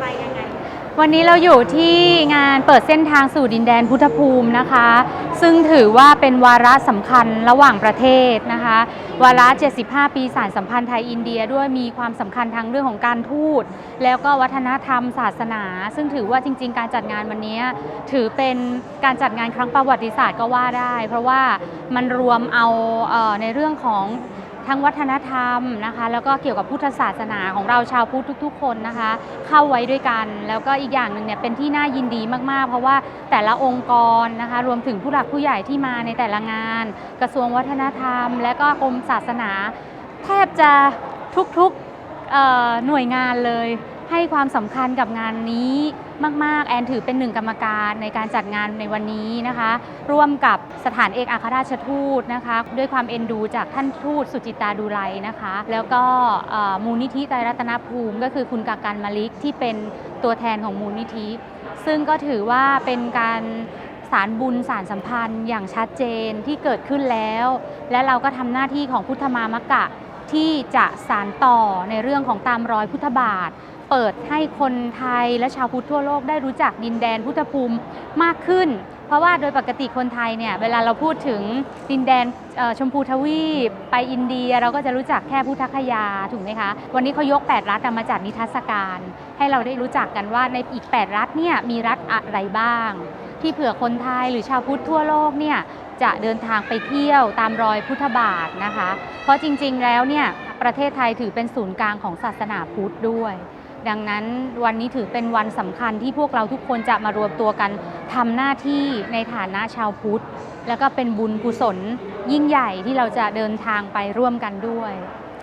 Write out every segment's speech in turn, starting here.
อะไรยังไง วันนี้เราอยู่ที่งานเปิดเส้นทางสู่ดินแดนพุทธภูมินะคะ ซึ่งถือว่าเป็นวาระสำคัญระหว่างประเทศนะคะ วาระ 75 ปีสารสัมพันธ์ไทยอินเดียด้วยมีความสำคัญทางเรื่องของการทูต แล้วก็วัฒนธรรมศาสนา ซึ่งถือว่าจริง ๆ การจัดงานวันนี้ถือเป็นการจัดงานครั้งประวัติศาสตร์ก็ว่าได้ เพราะว่ามันรวมเอาเออในเรื่องของ ทั้งวัฒนธรรมนะคะ แล้วก็เกี่ยวกับพุทธศาสนาของเราชาวพุทธทุก ๆ คนนะคะ เข้าไว้ด้วยกัน แล้วก็อีกอย่างหนึ่งเนี่ยเป็นที่น่ายินดีมากๆ เพราะว่าแต่ละองค์กรนะคะ รวมถึงผู้หลักผู้ใหญ่ที่มาในแต่ละงาน กระทรวงวัฒนธรรม และก็กรมศาสนา แทบจะทุกๆหน่วยงานเลย ให้ความสำคัญกับงานนี้มาก ๆ แอนถือเป็นหนึ่งกรรมการในการจัดงานในวันนี้นะคะ ร่วมกับสถานเอกอัครราชทูตนะคะ ด้วยความเอ็นดูจากท่านทูตสุจิตาดูไลนะคะ แล้วก็มูลนิธิไตรรัตนภูมิ ก็คือคุณกากันมาลิกที่เป็นตัวแทนของมูลนิธิ ซึ่งก็ถือว่าเป็นการสารบุญสารสัมพันธ์อย่างชัดเจนที่เกิดขึ้นแล้ว และเราก็ทำหน้าที่ของพุทธมามกะที่จะสานต่อในเรื่องของตามรอยพุทธบาท เปิดให้คนไทยและชาวพุทธทั่วโลกได้รู้จักดินแดนพุทธภูมิมากขึ้น เพราะว่าโดยปกติคนไทยเนี่ยเวลาเราพูดถึงดินแดนชมพูทวีป ไปอินเดียเราก็จะรู้จักแค่พุทธคยาถูกไหมคะ วันนี้เขายก 8 รัฐมาจัดนิทรรศการ ให้เราได้รู้จักกันว่าในอีก 8 รัฐเนี่ยมีรัฐอะไรบ้าง ที่เผื่อคนไทยหรือชาวพุทธทั่วโลกเนี่ยจะเดินทางไปเที่ยวตามรอยพุทธบาทนะคะ เพราะจริงๆแล้วเนี่ยประเทศไทยถือเป็นศูนย์กลางของศาสนาพุทธด้วย ดังนั้นวันนี้ถือเป็นวันสำคัญที่พวกเราทุกคนจะมารวมตัวกันทำหน้าที่ในฐานะชาวพุทธ แล้วก็เป็นบุญกุศลยิ่งใหญ่ที่เราจะเดินทางไปร่วมกันด้วย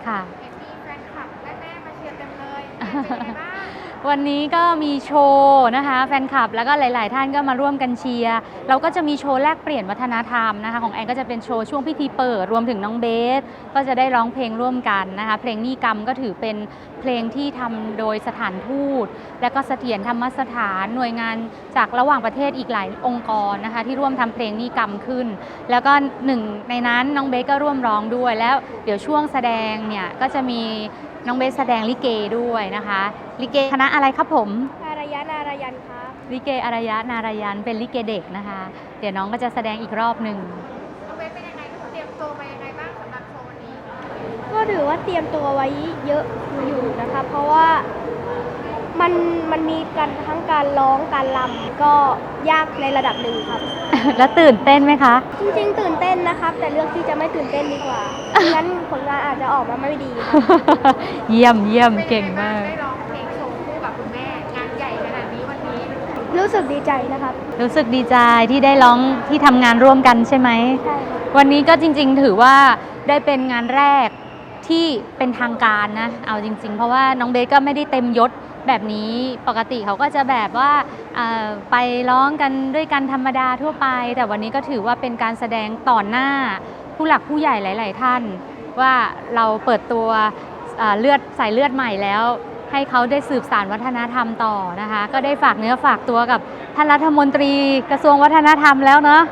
ค่ะ เห็นมีแฟนคลับแม่ๆมาเชียร์เต็มเลยเป็นยังไงบ้าง วันนี้ก็มีโชว์นะคะ แฟนคลับแล้วก็หลาย ๆ ท่านก็มาร่วมกันเชียร์เราก็จะมีโชว์แลกเปลี่ยนวัฒนธรรมนะคะของแอนก็จะเป็นโชว์ช่วงพิธีเปิดรวมถึงน้องเบส ก็จะได้ร้องเพลงร่วมกันนะคะ เพลงนิกรรมก็ถือเป็นเพลงที่ทำโดยสถานทูต และก็เสถียรธรรมสถานหน่วยงานจากระหว่างประเทศอีกหลายองค์กรนะคะที่ร่วมทำเพลงนิกรรมขึ้น แล้วก็หนึ่งในนั้นน้องเบสก็ร่วมร้องด้วยแล้ว เดี๋ยวช่วงแสดงเนี่ยก็จะมี น้องเบสแสดงลิเกด้วยนะคะ ลิเกคณะอะไรครับผมนารยะนารยันครับลิเกอารยะนารยันเป็นลิเกเด็กนะคะ เดี๋ยวน้องก็จะแสดงอีกรอบหนึ่งน้องเบสเป็นยังไงเตรียมตัวมายังไงบ้างสำหรับโชว์วันนี้ ก็ถือว่าเตรียมตัวไว้เยอะอยู่นะคะ เพราะว่า มันมันมีการทั้งการร้องการรำก็ยากในระดับหนึ่งครับ แล้วตื่นเต้นไหมคะ จริงๆ ตื่นเต้นนะครับ แต่เลือกที่จะไม่ตื่นเต้นดีกว่าไม่งั้นผลงานอาจจะออกมาไม่ดีครับเยี่ยมเยี่ยมเป็นเก่ยังไงมาบ้างกได้ร้องเพลงโชว์คู่กับคุณแม่งานใหญ่ขนาดนี้วันนี้รู้สึกดีใจนะครับ รู้สึกดีใจที่ได้ร้องที่ทำงานร่วมกันใช่ไหม ใช่ครับวันนี้ก็จริงๆ ถือว่าได้เป็นงานแรกที่เป็นทางการนะ เอาจริง ๆ เพราะว่าน้องเบสก็ไม่ได้เต็มยศ แบบนี้ปกติเขาก็จะแบบว่าเอ่อไปร้องกันด้วยกันธรรมดาทั่วไป แต่วันนี้ก็ถือว่าเป็นการแสดงต่อหน้าผู้หลักผู้ใหญ่หลาย ๆ ท่าน ว่าเราเปิดตัวเอ่อเลือดสายเลือดใหม่แล้ว ให้เขาได้สืบสานวัฒนธรรมต่อนะคะ ก็ได้ฝากเนื้อฝากตัวกับท่านรัฐมนตรีกระทรวงวัฒนธรรมแล้วเนาะ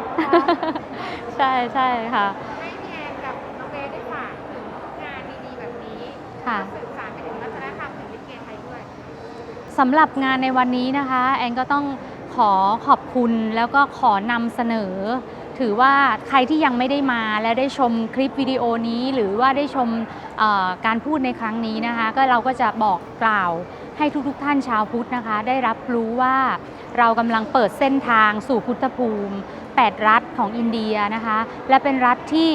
ใช่ใช่ค่ะให้พี่แอนกับน้องเบสได้ฝากถึงงานดีๆแบบนี้ค่ะ สำหรับงานในวันนี้นะคะ แอนก็ต้องขอขอบคุณแล้วก็ขอนำเสนอ ถือว่าใครที่ยังไม่ได้มาและได้ชมคลิปวิดีโอนี้ หรือว่าได้ชมการพูดในครั้งนี้นะคะ ก็เราก็จะบอกกล่าวให้ทุกๆทท่านชาวพุทธนะคะ ได้รับรู้ว่าเรากำลังเปิดเส้นทางสู่พุทธภูมิ 8 รัฐของอินเดียนะคะ และเป็นรัฐที่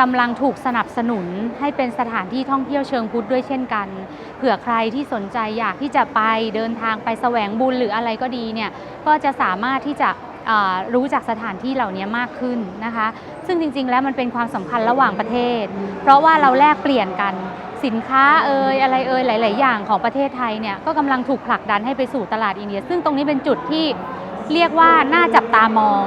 กำลังถูกสนับสนุนให้เป็นสถานที่ท่องเที่ยวเชิงพุทธด้วยเช่นกัน เผื่อใครที่สนใจอยากที่จะไปเดินทางไปแสวงบุญหรืออะไรก็ดีเนี่ยก็จะสามารถที่จะรู้จักสถานที่เหล่านี้มากขึ้นนะคะ ซึ่งจริงๆ แล้วมันเป็นความสำคัญระหว่างประเทศ เพราะว่าเราแลกเปลี่ยนกันสินค้าเอ่ยอะไรเอ่ยหลาย ๆ อย่างของประเทศไทยเนี่ยก็กำลังถูกผลักดันให้ไปสู่ตลาดอินเดีย ซึ่งตรงนี้เป็นจุดที่ เรียกว่าน่าจับตามอง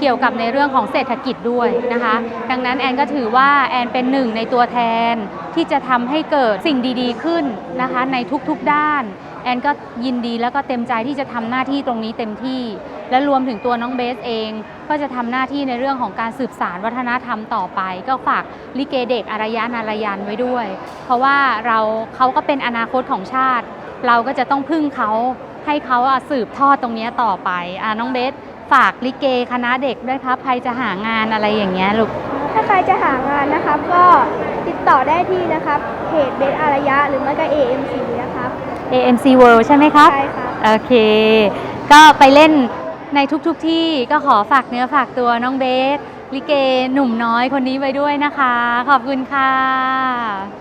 เกี่ยวกับในเรื่องของเศรษฐกิจด้วยนะคะ ดังนั้นแอนก็ถือว่าแอนเป็นหนึ่งในตัวแทนที่จะทำให้เกิดสิ่งดีๆ ขึ้นนะคะในทุกๆด้าน แอนก็ยินดีแล้วก็เต็มใจที่จะทำหน้าที่ตรงนี้เต็มที่ และรวมถึงตัวน้องเบสเอง ก็จะทำหน้าที่ในเรื่องของการสืบสารวัฒนธรรมต่อไป ก็ฝากลิเกเด็กอารยานารยันไว้ด้วย เพราะว่าเราเขาก็เป็นอนาคตของชาติ เราก็จะต้องพึ่งเขา ใให้เขาอะสืบทอดตรงเนี้ยต่อไปอะน้องเบสฝากลิเกคณะเด็กด้วยครับ ใครจะหางานอะไรอย่างเงี้ยลูก ถ้าใครจะหางานนะครับ ก็ติดต่อได้ที่นะครับเพจเบสอารยะหรือไม่ก็ AMC นะครับ AMC World ใช่ไหมครับ ใช่ครับ โอเค ก็ไปเล่นในทุกๆทที่ก็ขอฝากเนื้อฝากตัวน้องเบส ลิเกหนุ่มน้อยคนนี้ไว้ด้วยนะคะ ขอบคุณค่ะ